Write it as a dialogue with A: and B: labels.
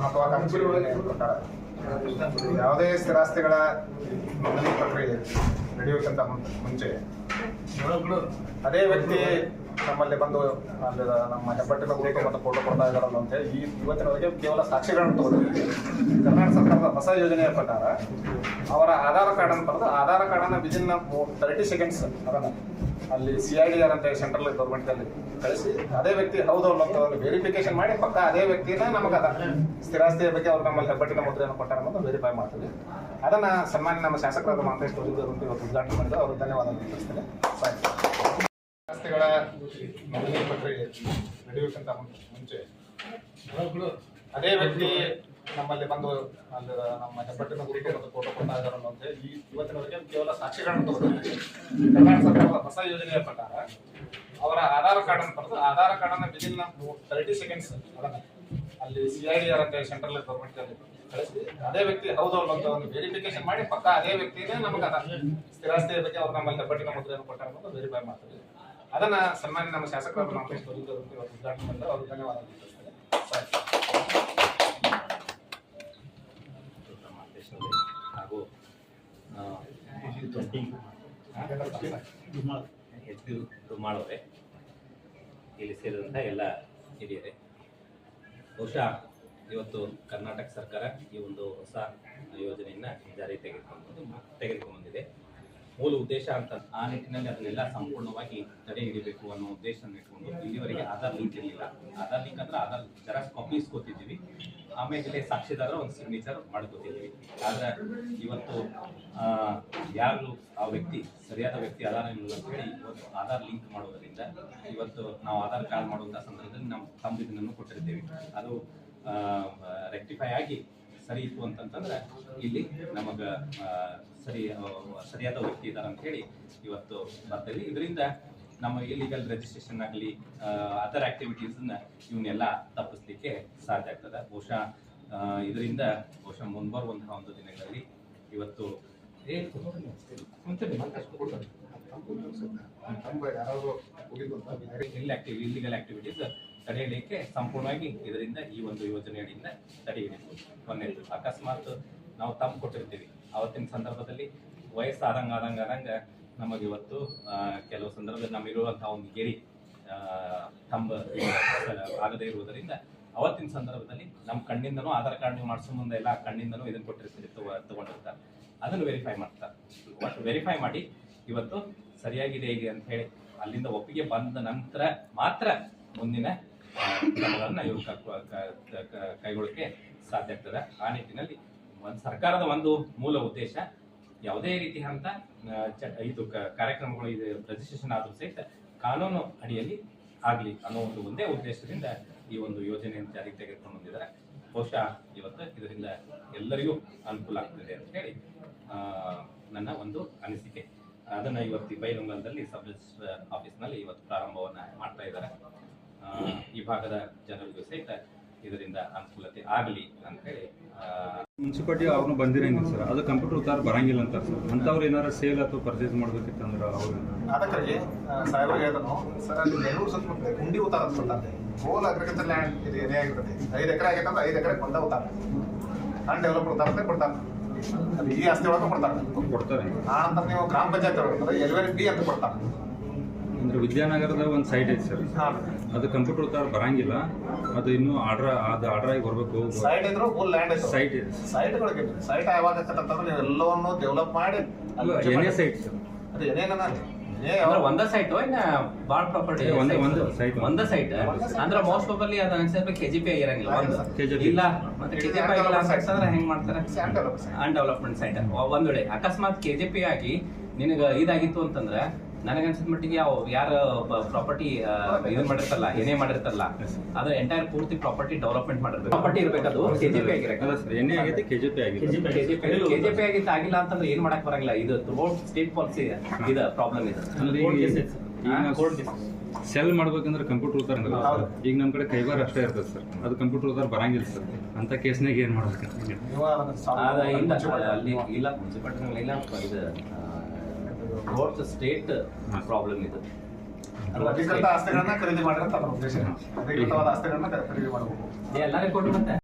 A: ಅಥವಾ ಮಹತ್ವಾಕಾಂಕ್ಷಿ ಯಾವುದೇ ಸ್ಥಿರಾಸ್ತಿಗಳ ನೋಂದಣಿ ಪ್ರಕ್ರಿಯೆ ನಡೆಯುವುದಕ್ಕಿಂತ ಮುಂಚೆ. ಅದೇ ವ್ಯಕ್ತಿ ನಮ್ಮಲ್ಲಿ ಬಂದು ಅಲ್ಲಿ ನಮ್ಮ ಹೆಬ್ಬಟ್ಟಿನ ಗುರುತು ಮತ್ತು ಫೋಟೋ ಕೊಡ್ತಾ ಇದ್ದಾರಲ್ಲ ಅಂತ ಹೇಳಿ ಈ ಇವತ್ತಿನವರೆಗೆ ಕೇವಲ ಸಾಕ್ಷಿಗಳನ್ನು ತಗೊಂಡಿದ್ದೀವಿ. ಕರ್ನಾಟಕ ಸರ್ಕಾರದ ಹೊಸ ಯೋಜನೆಯ ಪ್ರಕಾರ ಅವರ ಆಧಾರ್ ಕಾರ್ಡ್ ಅಂತ ಬರೆದು ಆಧಾರ್ ಕಾರ್ಡನ್ನು ವಿದಿನ್ ತರ್ಟಿ ಸೆಕೆಂಡ್ಸ್ ಅದನ್ನು ಅಲ್ಲಿ ಸಿ ಐ ಡಿ ಆರ್ ಅಂತ ಸೆಂಟ್ರಲ್ ಗೌರ್ಮೆಂಟಲ್ಲಿ ಕಳಿಸಿ, ಅದೇ ವ್ಯಕ್ತಿ ಹೌದು ಅಲ್ಲ ಅಂತ ವೆರಿಫಿಕೇಶನ್ ಮಾಡಿ ಪಕ್ಕ ಅದೇ ವ್ಯಕ್ತಿನ ನಮಗೆ ಅದ. ಸ್ಥಿರಾಸ್ತಿಯ ಬಗ್ಗೆ ಅವ್ರು ನಮ್ಮಲ್ಲಿ ಹೆಬ್ಬಟ್ಟಿನ ಮುದ್ರೆಯನ್ನು ಕೊಟ್ಟಾರ ಅನ್ನೋದು ವೆರಿಫೈ ಮಾಡ್ತೀವಿ. ಅದನ್ನ ಸನ್ಮಾನ್ಯ ನಮ್ಮ ಶಾಸಕರಾದ ಮಾಂತೇಶ್ ತೋರಿದ್ರು ಅಂತ ಇವತ್ತು ಉದ್ಘಾಟನೆ ಮಾಡಿದ್ರು. ಅವರು ಧನ್ಯವಾದ ತಿಳಿಸ್ತೇನೆ. ಸಾಕು. ಆಸ್ತಿಗಳ ನೋಂದಣಿ ಪ್ರಕ್ರಿಯೆ ನಡೆಯೋಕ್ಕಿಂತ ಮುಂ- ಮುಂಚೆ ಅದೇ ವ್ಯಕ್ತಿ ನಮ್ಮಲ್ಲಿ ಬಂದು ಅಲ್ಲಿ ನಮ್ಮ ಹೆಬ್ಬಟ್ಟಿನ ಗುರುತು ಮತ್ತು ಫೋಟೋ ಕೊಡ್ತಾ ಇದ್ದಾರೆ ಅಂತ ಈ ಇವತ್ತಿನವರೆಗೆ ಕೇವಲ ಸಾಕ್ಷಿಗಳನ್ನು ತಗೊಂಡಿದ್ದೀವಿ ಕರ್ನಾಟಕ ಸರ್ಕಾರದ ಹೊಸ ಯೋಜನೆಯ ಪ್ರಕಾರ ಅವರ ಆಧಾರ್ ಕಾರ್ಡ್ ಅನ್ನು ಪಡೆದು ಆಧಾರ್ ಕಾರ್ಡ್ ಅನ್ನು ವಿದಿನ್ ತರ್ಟಿ ಸೆಕೆಂಡ್ಸ್ ಅದನ್ನ ಅಲ್ಲಿ ಸಿ ಐ ಡಿ ಆರ್ ಅಂತ ಸೆಂಟ್ರಲ್ ಗೌರ್ಮೆಂಟಲ್ಲಿ ಕಳಿಸಿ, ಅದೇ ವ್ಯಕ್ತಿ ಹೌದು ಅಲ್ಲ ಅಂತ ಒಂದು ವೆರಿಫಿಕೇಶನ್ ಮಾಡಿ, ಪಕ್ಕ ಅದೇ ವ್ಯಕ್ತಿನೇ ನಮಗೆ ಅದ ಸ್ಥಿರಾಸ್ತಿಯ ಬಗ್ಗೆ ಅವ್ರು ನಮ್ಮಲ್ಲಿ ಹೆಬ್ಬಟ್ಟಿನ ಮುದ್ರೆಯನ್ನು ಕೊಟ್ಟಾರ ವೆರಿಫೈ ಮಾಡ್ತೀವಿ. ಅದನ್ನ ಸನ್ಮಾನ್ಯ ನಮ್ಮ ಅವರು ಧನ್ಯವಾದ.
B: ಹಾಗೂ ಇಲ್ಲಿ ಸೇರಿದಂತ ಎಲ್ಲ ಹಿರಿಯರೇ ಬಹುಶಃ ಇವತ್ತು ಕರ್ನಾಟಕ ಸರ್ಕಾರ ಈ ಒಂದು ಹೊಸ ಯೋಜನೆಯನ್ನು ಜಾರಿ ತೆಗೆದುಕೊಂಡು ತೆಗೆದುಕೊಂಡ್ಬಂದಿದೆ ಮೂಲ ಉದ್ದೇಶ ಅಂತ ಆ ನಿಟ್ಟಿನಲ್ಲಿ ಅದನ್ನೆಲ್ಲ ಸಂಪೂರ್ಣವಾಗಿ ತಡೆ ಹಿಡಿಬೇಕು ಅನ್ನೋ ಉದ್ದೇಶವನ್ನು ಇಟ್ಕೊಂಡು ಇಲ್ಲಿವರೆಗೆ ಆಧಾರ್ ಲಿಂಕ್ ಇರಲಿಲ್ಲ. ಆಧಾರ್ ಲಿಂಕ್ ಅಂದ್ರೆ ಆಧಾರ್ ಜೆರಾಕ್ಸ್ ಕಾಪಿ ಇಸ್ಕೊತಿದ್ವಿ ಆಮೇಲೆ ಸಾಕ್ಷಿದಾರ ಒಂದು ಸಿಗ್ನೇಚರ್ ಮಾಡ್ಕೋತಿದ್ವಿ ಆದ್ರೆ ಇವತ್ತು ಯಾರು ಆ ವ್ಯಕ್ತಿ, ಸರಿಯಾದ ವ್ಯಕ್ತಿ ಆಧಾರ ಇಲ್ಲ ಅಂತ ಹೇಳಿ ಇವತ್ತು ಆಧಾರ್ ಲಿಂಕ್ ಮಾಡೋದ್ರಿಂದ ಇವತ್ತು ನಾವು ಆಧಾರ್ ಕಾರ್ಡ್ ಮಾಡುವಂಥ ಸಂದರ್ಭದಲ್ಲಿ ನಮ್ಮ ಕೊಟ್ಟಿರ್ತೇವೆ ಕೊಟ್ಟಿರ್ತೀವಿ. ಅದು ರೆಕ್ಟಿಫೈ ಆಗಿ ಸರಿ ಇತ್ತು ಅಂತಂತಂದ್ರೆ ಇಲ್ಲಿ ನಮಗ ಸರಿ ಸರಿಯಾದ ವ್ಯಕ್ತಿ ಇದ್ದಾರೆ ಅಂತ ಹೇಳಿ ಇವತ್ತು ಬರ್ತೇವೆ ಇದರಿಂದ ನಮ್ಮ ಇಲ್ಲಿಗಲ್ ರಿಜಿಸ್ಟ್ರೇಷನ್ ಆಗಲಿ ಅದರ್ ಆಕ್ಟಿವಿಟೀಸನ್ನ ಇವನ್ನೆಲ್ಲ ತಪ್ಪಿಸ್ಲಿಕ್ಕೆ ಸಾಧ್ಯ ಆಗ್ತದೆ. ಬಹುಶಃ ಇದರಿಂದ ಬಹುಶಃ ಮುಂಬರುವಂತಹ ಒಂದು ದಿನಗಳಲ್ಲಿ ಇವತ್ತು ಇಲ್ಲಿಗಲ್ ಆಕ್ಟಿವಿಟೀಸ್ ತಡೆ ಹಿಡಿಯಕ್ಕೆ ಸಂಪೂರ್ಣವಾಗಿ ಇದರಿಂದ ಈ ಒಂದು ಯೋಜನೆಯಡಿಯಿಂದ ತಡೆ ಹಿಡಿಬಹುದು ಅಕಸ್ಮಾತ್ ನಾವು ತಮ್ಮ ಕೊಟ್ಟಿರ್ತೀವಿ. ಅವತ್ತಿನ ಸಂದರ್ಭದಲ್ಲಿ ವಯಸ್ಸು ಆದಂಗೆ ಆದಂಗೆ ನಮಗೆ ಇವತ್ತು ಕೆಲವು ಸಂದರ್ಭದಲ್ಲಿ ನಮಗಿರುವಂಥ ಒಂದು ಗೆರಿ ತಂಬ ಆಗದೇ ಇರುವುದರಿಂದ ಅವತ್ತಿನ ಸಂದರ್ಭದಲ್ಲಿ ನಮ್ಮ ಕಣ್ಣಿಂದನೂ ಆಧಾರ್ ಕಾರ್ಡ್ ನೀವು ಮಾಡಿಸೋ ಮುಂದೆ ಎಲ್ಲ ಕಣ್ಣಿಂದನೂ ಇದನ್ನು ಕೊಟ್ಟಿರ್ತೀರಿ ತಗೊ- ತಗೊಂಡಿರ್ತಾರೆ. ಅದನ್ನು ವೆರಿಫೈ ಮಾಡ್ತಾರೆ. ಒಟ್ಟು ವೆರಿಫೈ ಮಾಡಿ ಇವತ್ತು ಸರಿಯಾಗಿದೆ ಹೇಗೆ ಅಂತ ಹೇಳಿ ಅಲ್ಲಿಂದ ಒಪ್ಪಿಗೆ ಬಂದ ನಂತರ ಮಾತ್ರ ಮುಂದಿನ ಕ್ರಮಗಳನ್ನ ಇವರು ಕೈಗೊಳ್ಳಕ್ಕೆ ಸಾಧ್ಯ ಆಗ್ತದೆ. ಆ ನಿಟ್ಟಿನಲ್ಲಿ ಒಂದು ಸರ್ಕಾರದ ಒಂದು ಮೂಲ ಉದ್ದೇಶ ಯಾವುದೇ ರೀತಿಯ ಅಂತ ಇದು ಕಾರ್ಯಕ್ರಮಗಳು ಇದು ರಿಜಿಸ್ಟ್ರೇಷನ್ ಆದರೂ ಸಹಿತ ಕಾನೂನು ಅಡಿಯಲ್ಲಿ ಆಗಲಿ ಅನ್ನೋ ಒಂದು ಒಂದೇ ಉದ್ದೇಶದಿಂದ ಈ ಒಂದು ಯೋಜನೆಯನ್ನು ಜಾರಿಗೆ ತೆಗೆದುಕೊಂಡು ಬಂದಿದ್ದಾರೆ. ಬಹುಶಃ ಇವತ್ತು ಇದರಿಂದ ಎಲ್ಲರಿಗೂ ಅನುಕೂಲ ಆಗ್ತದೆ ಅಂತ ಹೇಳಿ ನನ್ನ ಒಂದು ಅನಿಸಿಕೆ. ಅದನ್ನ ಇವತ್ತು ಬೈಲಂಗಲದಲ್ಲಿ ಸಬ್ ರಿಜಿಸ್ಟ್ರ್ ಆಫೀಸ್ನಲ್ಲಿ ಇವತ್ತು ಪ್ರಾರಂಭವನ್ನ ಮಾಡ್ತಾ ಇದ್ದಾರೆ. ಈ ಭಾಗದ ಜನರಿಗೂ ಸಹಿತ ಇದರಿಂದ ಅನುಕೂಲತೆ ಆಗಲಿ ಅಂತ ಹೇಳಿ ಆ,
C: ಮುನ್ಸಿಪಾಲಿಟಿ ಅವ್ರನ್ನ ಬಂದಿರಂಗಿಲ್ಲ ಸರ್? ಅದು ಕಂಪ್ಯೂಟರ್ ಉತ್ತಾರ ಬರಂಗಿಲ್ಲ ಅಂತ ಸರ್. ಅಂಥವ್ರು ಏನಾರ ಸೇಲ್ ಅಥವಾ ಪರ್ಚೇಸ್ ಮಾಡ್ಬೇಕಿತ್ತಂದ್ರೆ ಅವ್ರು
A: ಅದಕ್ಕಾಗಿ ಸಾಹೇಬ್ರು ಹೇಳಿದನು ಸರ್ ಅಲ್ಲಿ ಬೆಂಗಳೂರು ಸುತ್ತಮುತ್ತ ಗುಂಡಿ ಉತ್ತಾರ ಅಂತ ಹೋಲ್ ಅಗ್ರಿಕಲ್ಚರ್ ಲ್ಯಾಂಡ್ ಇದು ಏನೇ ಆಗಿರ್ತದೆ ಐದು ಎಕರೆ ಆಗೈತಂದ್ರೆ ಐದು ಎಕರೆ ಕೊಂಡ ಉತ್ತಾರ. ಡೆವಲಪ್ ಉತ್ತಾರ ಅಂತ ಕೊಡ್ತಾರೆ. ಅದು ಈ ಆಸ್ತಿ ಒಳಗೆ ಕೊಡ್ತಾರೆ.
C: ಕೊಡ್ತಾರೆ.
A: ಆ ನಂತರ ನೀವು ಗ್ರಾಮ ಪಂಚಾಯತ್ ಒಳಗೆ ಎಲ್ವೇರಿ ಬಿ ಅಂತ ಕೊಡ್ತಾರೆ.
C: ವಿದ್ಯಾನಗರದ ಒಂದು ಸೈಟ್ ಐತೆ ಸರ್
A: ಹಾಂ.
C: ಅದು ಕಂಪ್ಯೂಟರ್ ತರ ಬರಂಗಿಲ್ಲ. ಅದು ಇನ್ನೂ ಆರ್ಡರ್ ಅದು ಆರ್ಡರ್ ಆಗಿ ಬರಬೇಕು.
A: ಸೈಟ್ ಇದ್ರು ಫುಲ್ ಲ್ಯಾಂಡ್ ಐತೆ
C: ಸೈಟ್ ಇದೆ
A: ಸೈಟ್ಗಳಿಗೆ ಸೈಟ್ ಯಾವಾಗ ಅಂತಂದ್ರೆ ನೀವು ಎಲ್ಲವನ್ನು ಡೆವಲಪ್ ಮಾಡಿ
C: ಏನೇ ಸೈಟ್ ಸರ್
A: ಅದು ಏನೇನ? ಏನೇ
D: ಅಂದ್ರೆ ಒಂದ ಸೈಟ್ ಇನ್ನ ಬಾಳ್ ಪ್ರಾಪರ್ಟಿ
C: ಒಂದೇ- ಒಂದೇ site.
D: ಒಂದ ಸೈಟ್ ಅಂದ್ರ ಮೋಸ್ಟ್ ಪ್ರಾಬಲಿ ಅದ ಅನ್ಸಿದ್ರೆ ಕೆ ಜಿ ಪಿ ಆಗಿರಂಗಿಲ್ಲ ಒಂದು. ಇಲ್ಲ. ಮತ್ತೆ ಕೆಜಿಪಿ ಜಿ ಪಿ ಆಗಿಲ್ಲ ಅಂತಂದ್ರೆ ಹೆಂಗ್ ಮಾಡ್ತಾರೆ?
A: Undevelopment develop
D: undevelopment site ಒಂದ್ ವೇಳೆ. ಅಕಸ್ಮಾತ್ ಕೆ ಜಿ ಪಿ ಆಗಿ ನಿನಗ ಇದಾಗಿತ್ತು ಅಂತಂದ್ರೆ ನನಗನ್ಸಿದ ಮಟ್ಟಿಗೆ ಯಾವ ಯಾರ ಪ್ರಾಪರ್ಟಿ ಇದನ್ ಮಾಡಿರ್ತಲ್ಲ ಏನೇ ಮಾಡಿರ್ತಲ್ಲ ಅದು ಎಂಟೈರ್ ಪೂರ್ತಿ ಪ್ರಾಪರ್ಟಿ ಡೆವಲಪ್ಮೆಂಟ್ ಮಾಡಿರ್ಬೇಕು. ಪ್ರಾಪರ್ಟಿ ಇರಬೇಕು ಆಗಿರಕ್ಕೆ.
C: ಆಗಿದೆ
D: ಕೆಜಿಪಿ ಆಗಿತ್ತು ಆಗಿಲ್ಲ ಅಂತಂದ್ರೆ ಏನ್ ಮಾಡಕ್ ಬರಂಗಿಲ್ಲ. ಇದು ಸ್ಟೇಟ್ ಪಾಲಿಸಿ ಇದು ಪ್ರಾಬ್ಲಮ್ ಇದೆ.
C: ಸೆಲ್ ಮಾಡ್ಬೇಕಂದ್ರೆ ಕಂಪ್ಯೂಟರ್ ಉತ್ತರ ಈಗ ನಮ್ಮ ಕಡೆ ಕೈಬಾರ್ ಅಷ್ಟೇ ಇರ್ತದೆ ಸರ್ ಅದು ಕಂಪ್ಯೂಟರ್ ಉತ್ತರ ಬರಂಗಿಲ್ಲ ಸರ್ ಅಂತ ಕೇಸ್ನಾಗ ಏನ್ ಮಾಡ್ಬೇಕು
D: ಇಲ್ಲ ಇಲ್ಲ ರೋಡ್ಸ್ ಸ್ಟೇಟ್ ಪ್ರಾಬ್ಲಮ್ ಇದು?
A: ಅಧಿಕೃತ ಆಸ್ತಿಗಳನ್ನ ಖರೀದಿ ಮಾಡಿರಂತ ಉದ್ದೇಶ. ಅಧಿಕೃತವಾದ ಆಸ್ತಿಗಳನ್ನ ಖರೀದಿ ಮಾಡಬೇಕು.
D: ಎಲ್ಲರಿಗೂ ಕೊಟ್ಟು ಮತ್ತೆ